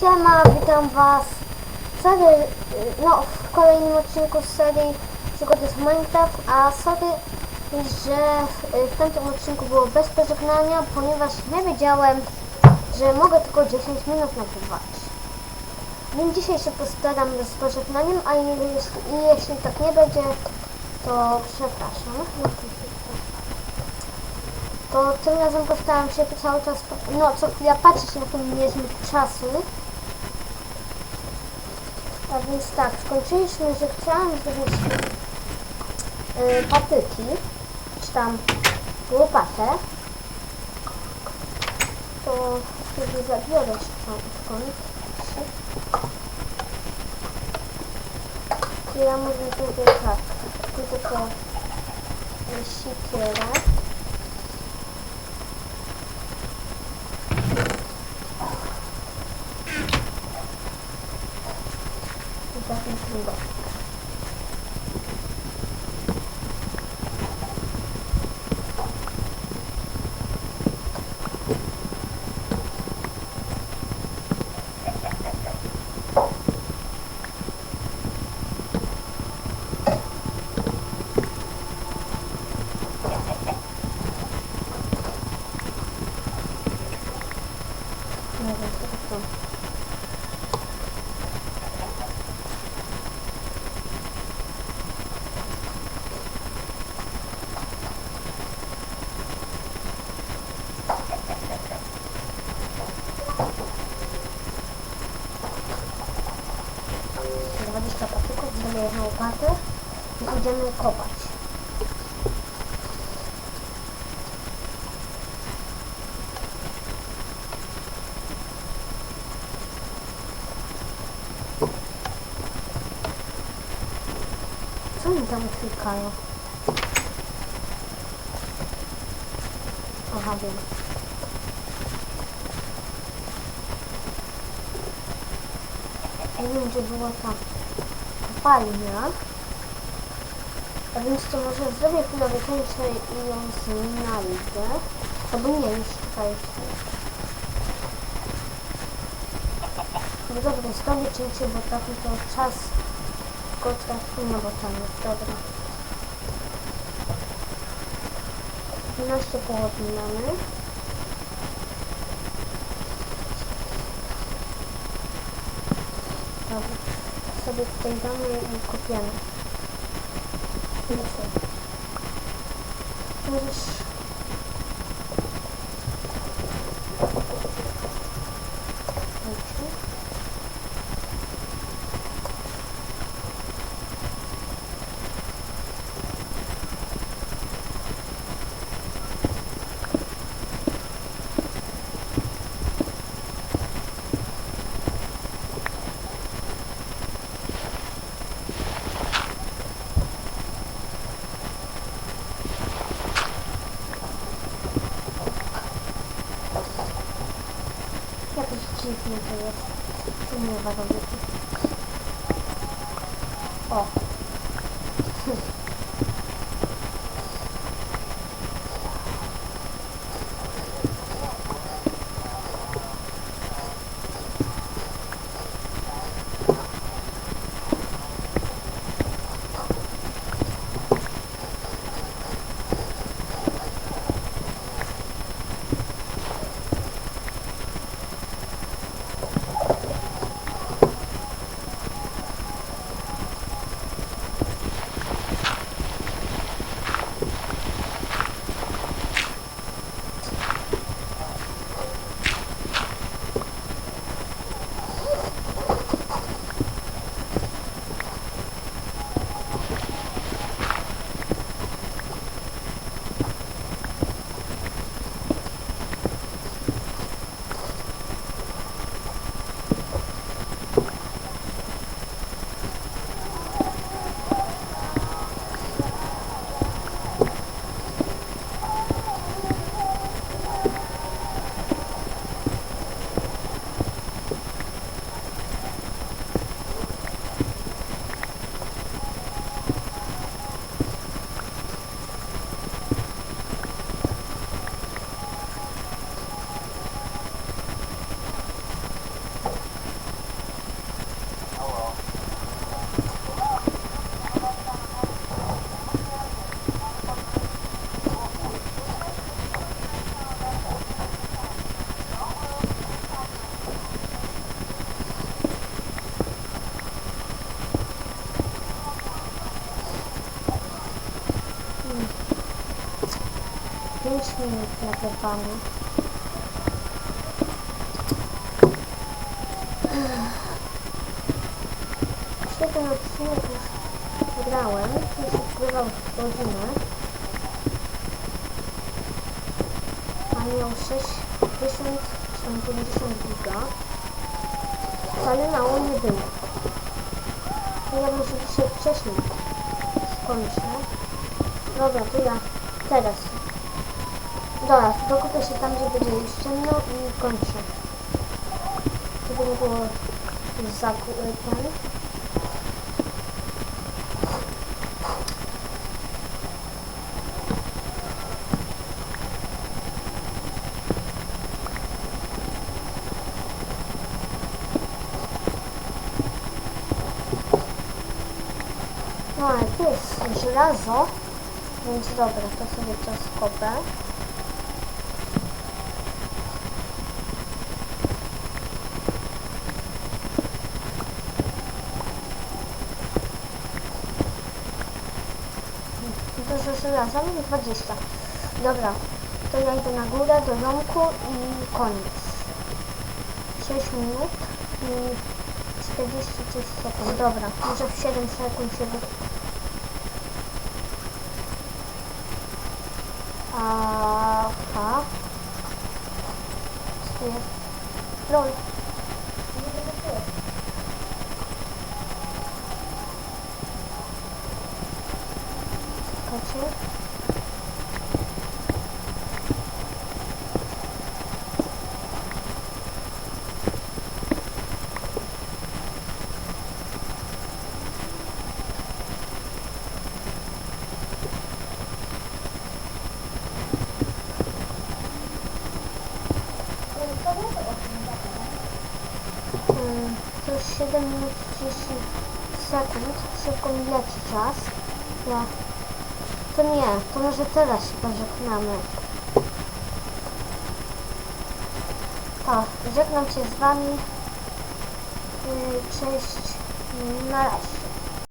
Siema, witam was serii, no, w kolejnym odcinku z serii Przygody z Minecraft, a sorry, że w tamtym odcinku było bez pożegnania, ponieważ nie wiedziałem, że mogę tylko 10 minut nagrywać. Więc dzisiaj się postaram z pożegnaniem, a jeśli, jeśli tak nie będzie, to przepraszam. To tym razem postaram się cały czas, no co chwila patrzeć na ten miernik czasu. A więc tak, skończyliśmy, że chciałam zrobić yy, patyki, czy tam łopatę. To wtedy zabiorę stąd. skąd. To ja mówię tutaj tak, tylko y, sikierę. I takim długo. Nie wiem, co to łopatę i będziemy kopać. Co oni tam klikają? Aha, wiem. Nie wiem, gdzie była ta kopalnia. A więc to może zrobię chwilę wykończę i ją znajdę. Albo nie, już czekajcie. No dobra, zrobię cięcie, bo taki to czas tylko trafimy, bo tam jest dobra. 12 południ mamy. Dobra, sobie tutaj damy i kopiemy. Jeszcze. Możesz... Dziwnie to jest. To nie wagowy. O. minut nagrywamy. Świetny odcinek już grałem, już odgrywał godzinę. A miał 60 czy 50 giga. Wcale mało nie było. Ja muszę dzisiaj wcześniej skończę. Dobra, to ja teraz. Dobra, dokupię się tam, gdzie będzie już ciemno i kończę. Żeby nie było za ten. No ale tu jest żelazo, więc dobra, to sobie to skopę. Dużo żelaza, mam 20. Dobra, to ja idę na górę do domku i koniec. 6 minut i 46 sekund. Dobra, może w 7 sekund się wy... Aha. Co tu jest? Lol. Nie wiem, co to jest. Czekajcie. Mm, To już 7 minut 30 sekund. Szybko mi leci czas. To nie, to może teraz się pożegnamy. To, żegnam się z Wami. Yy, Cześć. Na razie.